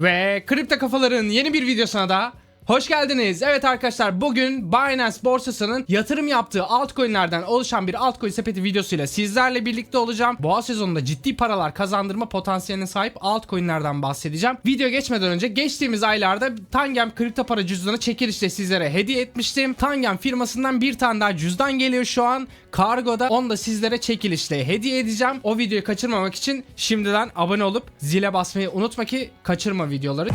Ve Kripto Kafaların yeni bir videosuna da hoş geldiniz. Evet arkadaşlar bugün Binance borsasının yatırım yaptığı altcoin'lerden oluşan bir altcoin sepeti videosuyla sizlerle birlikte olacağım. Boğa sezonunda ciddi paralar kazandırma potansiyeline sahip altcoin'lerden bahsedeceğim. Video geçmeden önce geçtiğimiz aylarda Tangem kripto para cüzdanı çekilişte sizlere hediye etmiştim. Tangem firmasından bir tane daha cüzdan geliyor şu an. Kargoda onu da sizlere çekilişle hediye edeceğim. O videoyu kaçırmamak için şimdiden abone olup zile basmayı unutma ki kaçırma videoları.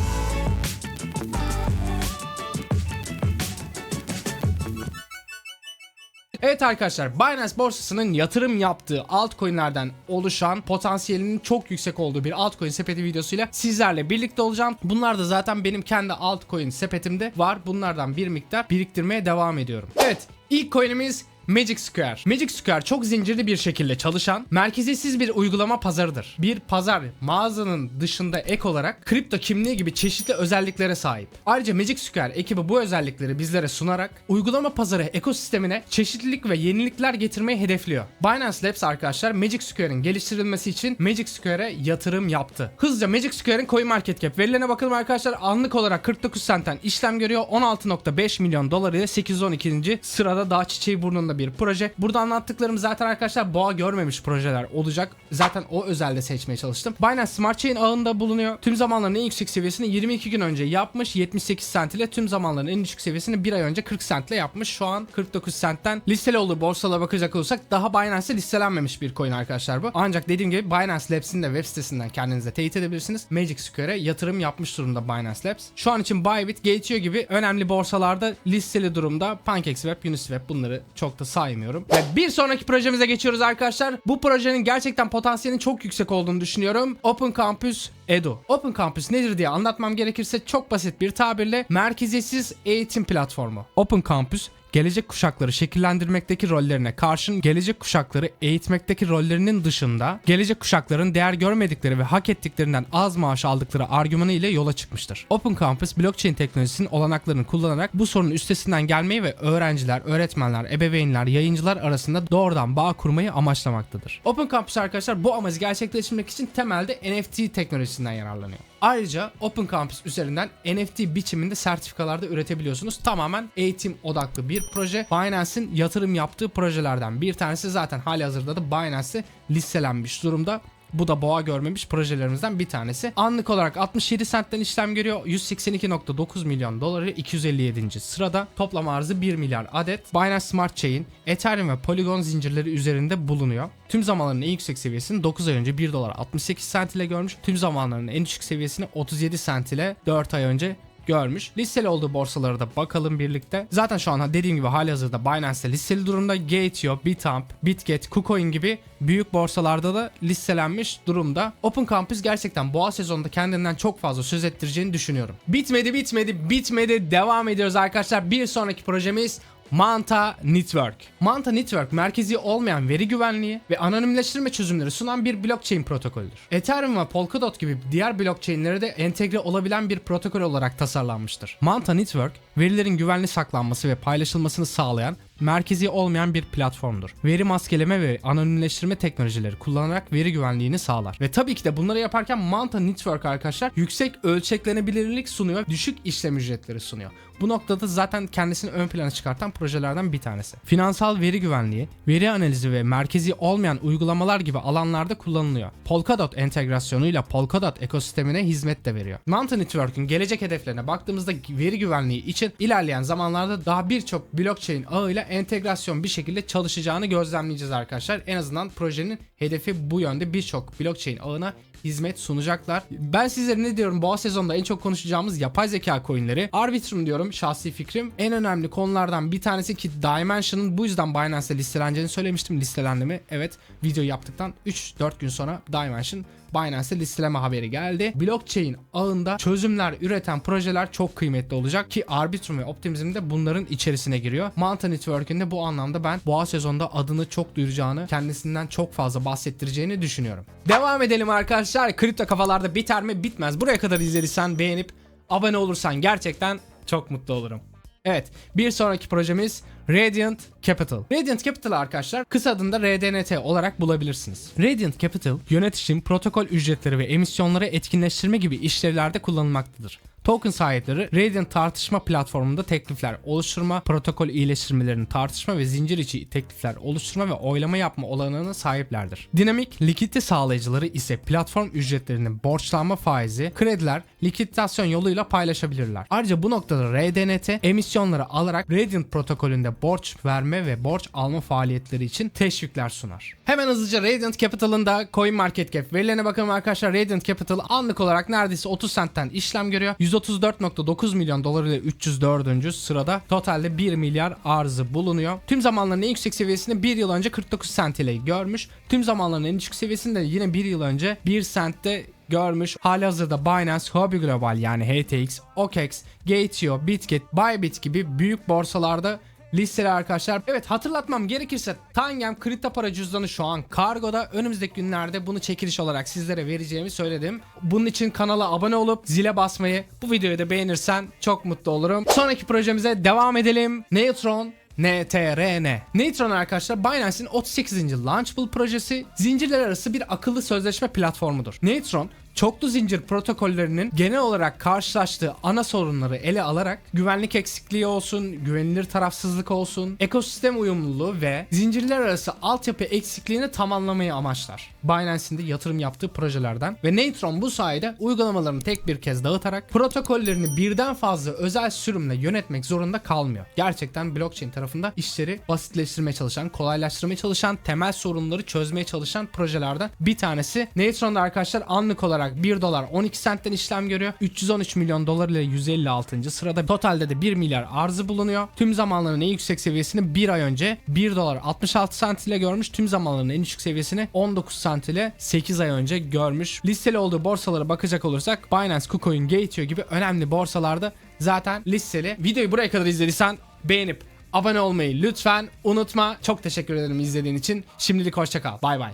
Evet arkadaşlar Binance borsasının yatırım yaptığı altcoin'lerden oluşan potansiyelinin çok yüksek olduğu bir altcoin sepeti videosuyla sizlerle birlikte olacağım. Bunlar da zaten benim kendi altcoin sepetimde var. Bunlardan bir miktar biriktirmeye devam ediyorum. Evet ilk coin'imiz Magic Square. Magic Square çok zincirli bir şekilde çalışan, merkeziyetsiz bir uygulama pazarıdır. Bir pazar mağazanın dışında ek olarak kripto kimliği gibi çeşitli özelliklere sahip. Ayrıca Magic Square ekibi bu özellikleri bizlere sunarak uygulama pazarı ekosistemine çeşitlilik ve yenilikler getirmeyi hedefliyor. Binance Labs arkadaşlar Magic Square'in geliştirilmesi için Magic Square'e yatırım yaptı. Hızlıca Magic Square'in CoinMarketCap verilerine bakalım arkadaşlar. Anlık olarak 49 centten işlem görüyor. 16.5 milyon dolar ile 812. sırada daha çiçeği burnunda bir proje. Burada anlattıklarım zaten arkadaşlar boğa görmemiş projeler olacak. Zaten o özelde seçmeye çalıştım. Binance Smart Chain ağında bulunuyor. Tüm zamanların en yüksek seviyesini 22 gün önce yapmış. 78 cent ile tüm zamanların en düşük seviyesini bir ay önce 40 cent ile yapmış. Şu an 49 centten listeli olduğu borsalara bakacak olursak daha Binance'de listelenmemiş bir coin arkadaşlar bu. Ancak dediğim gibi Binance Labs'in de web sitesinden kendinize teyit edebilirsiniz. Magic Square'e yatırım yapmış durumda Binance Labs. Şu an için Bybit, Gateo gibi önemli borsalarda listeli durumda. PancakeSwap, Uniswap bunları çok da saymıyorum. Ve bir sonraki projemize geçiyoruz arkadaşlar. Bu projenin gerçekten potansiyelinin çok yüksek olduğunu düşünüyorum. Open Campus Edu. Open Campus nedir diye anlatmam gerekirse çok basit bir tabirle merkeziyetsiz eğitim platformu. Open Campus gelecek kuşakları şekillendirmekteki rollerine karşın gelecek kuşakları eğitmekteki rollerinin dışında gelecek kuşakların değer görmedikleri ve hak ettiklerinden az maaş aldıkları argümanı ile yola çıkmıştır. Open Campus blockchain teknolojisinin olanaklarını kullanarak bu sorunun üstesinden gelmeyi ve öğrenciler, öğretmenler, ebeveynler, yayıncılar arasında doğrudan bağ kurmayı amaçlamaktadır. Open Campus arkadaşlar bu amacı gerçekleştirmek için temelde NFT teknolojisinden yararlanıyor. Ayrıca Open Campus üzerinden NFT biçiminde sertifikalarda üretebiliyorsunuz. Tamamen eğitim odaklı bir proje. Binance'in yatırım yaptığı projelerden bir tanesi zaten hali hazırda da Binance'e listelenmiş durumda. Bu da boğa görmemiş projelerimizden bir tanesi. Anlık olarak 67 centten işlem görüyor. 182.9 milyon doları 257. sırada. Toplam arzı 1 milyar adet. Binance Smart Chain, Ethereum ve Polygon zincirleri üzerinde bulunuyor. Tüm zamanların en yüksek seviyesini 9 ay önce 1 dolar 68 cent ile görmüş. Tüm zamanların en düşük seviyesini 37 cent ile 4 ay önce görmüş. Listeli olduğu borsalara da bakalım birlikte. Zaten şu an dediğim gibi hali hazırda Binance'de listeli durumda. Gateo, Bitamp, Bitget, KuCoin gibi büyük borsalarda da listelenmiş durumda. Open Campus gerçekten boğa sezonunda kendinden çok fazla söz ettireceğini düşünüyorum. Bitmedi bitmedi bitmedi devam ediyoruz arkadaşlar. Bir sonraki projemiz Manta Network. Manta Network merkezi olmayan veri güvenliği ve anonimleştirme çözümleri sunan bir blockchain protokolüdür. Ethereum ve Polkadot gibi diğer blockchainlere de entegre olabilen bir protokol olarak tasarlanmıştır. Manta Network, verilerin güvenli saklanması ve paylaşılmasını sağlayan merkezi olmayan bir platformdur. Veri maskeleme ve anonimleştirme teknolojileri kullanarak veri güvenliğini sağlar. Ve tabii ki de bunları yaparken Manta Network arkadaşlar yüksek ölçeklenebilirlik sunuyor, düşük işlem ücretleri sunuyor. Bu noktada zaten kendisini ön plana çıkartan projelerden bir tanesi. Finansal veri güvenliği, veri analizi ve merkezi olmayan uygulamalar gibi alanlarda kullanılıyor. Polkadot entegrasyonuyla Polkadot ekosistemine hizmet de veriyor. Manta Network'ün gelecek hedeflerine baktığımızda veri güvenliği için ilerleyen zamanlarda daha birçok blockchain ağıyla entegrasyon bir şekilde çalışacağını gözlemleyeceğiz arkadaşlar. En azından projenin hedefi bu yönde birçok blockchain ağına hizmet sunacaklar. Ben sizlere ne diyorum boğa sezonunda en çok konuşacağımız yapay zeka coinleri. Arbitrum diyorum şahsi fikrim. En önemli konulardan bir tanesi ki Dimension'ın bu yüzden Binance'de listeleneceğini söylemiştim. Listelendi mi? Evet. Video yaptıktan 3-4 gün sonra Dimension Binance'de listeleme haberi geldi. Blockchain ağında çözümler üreten projeler çok kıymetli olacak ki Arbitrum ve Optimism de bunların içerisine giriyor. Manta Network'ün de bu anlamda ben boğa sezonda adını çok duyuracağını, kendisinden çok fazla bahsettireceğini düşünüyorum. Devam edelim arkadaşlar. Kripto kafalarda biter mi? Bitmez. Buraya kadar izlediysen beğenip abone olursan gerçekten çok mutlu olurum. Evet bir sonraki projemiz Radiant Capital. Radiant Capital arkadaşlar kısa adında RDNT olarak bulabilirsiniz. Radiant Capital yönetişim, protokol ücretleri ve emisyonları etkinleştirme gibi işlevlerde kullanılmaktadır. Token sahipleri Radiant tartışma platformunda teklifler oluşturma, protokol iyileştirmelerini tartışma ve zincir içi teklifler oluşturma ve oylama yapma olanağına sahiplerdir. Dinamik likidite sağlayıcıları ise platform ücretlerinin borçlanma faizi, krediler, likiditasyon yoluyla paylaşabilirler. Ayrıca bu noktada RDNT emisyonları alarak Radiant protokolünde borç verme ve borç alma faaliyetleri için teşvikler sunar. Hemen hızlıca Radiant Capital'ın da CoinMarketCap verilerine bakalım arkadaşlar. Radiant Capital anlık olarak neredeyse 30 centten işlem görüyor. 134.9 milyon dolar ile 304. sırada totalde 1 milyar arzı bulunuyor. Tüm zamanların en yüksek seviyesini 1 yıl önce 49 cent ile görmüş. Tüm zamanların en düşük seviyesini de yine 1 yıl önce 1 centte görmüş. Halihazırda Binance, Huobi Global yani HTX, OKEX, Gateo, Bitget, Bybit gibi büyük borsalarda listeli arkadaşlar. Evet hatırlatmam gerekirse Tangem kripto para cüzdanı şu an kargoda. Önümüzdeki günlerde bunu çekiliş olarak sizlere vereceğimi söyledim. Bunun için kanala abone olup zile basmayı, bu videoyu da beğenirsen çok mutlu olurum. Sonraki projemize devam edelim. Neutron NTRN. Neutron arkadaşlar Binance'in 38. Launchable projesi zincirler arası bir akıllı sözleşme platformudur. Neutron çoklu zincir protokollerinin genel olarak karşılaştığı ana sorunları ele alarak güvenlik eksikliği olsun, güvenilir tarafsızlık olsun, ekosistem uyumluluğu ve zincirler arası altyapı eksikliğini tamamlamayı amaçlar. Binance'in de yatırım yaptığı projelerden ve Neutron bu sayede uygulamalarını tek bir kez dağıtarak protokollerini birden fazla özel sürümle yönetmek zorunda kalmıyor. Gerçekten blockchain tarafında işleri basitleştirmeye çalışan, kolaylaştırmaya çalışan, temel sorunları çözmeye çalışan projelerden bir tanesi. Neutron'da arkadaşlar anlık olarak 1 dolar 12 centten işlem görüyor. 313 milyon dolar ile 156. sırada totalde de 1 milyar arzı bulunuyor. Tüm zamanların en yüksek seviyesini 1 ay önce 1 dolar 66 cent ile görmüş. Tüm zamanların en düşük seviyesini 19 cent ile 8 ay önce görmüş. Listeli olduğu borsalara bakacak olursak Binance, KuCoin, Gateo gibi önemli borsalarda zaten listeli. Videoyu buraya kadar izlediysen beğenip abone olmayı lütfen unutma. Çok teşekkür ederim izlediğin için. Şimdilik hoşça kal. Bay bay.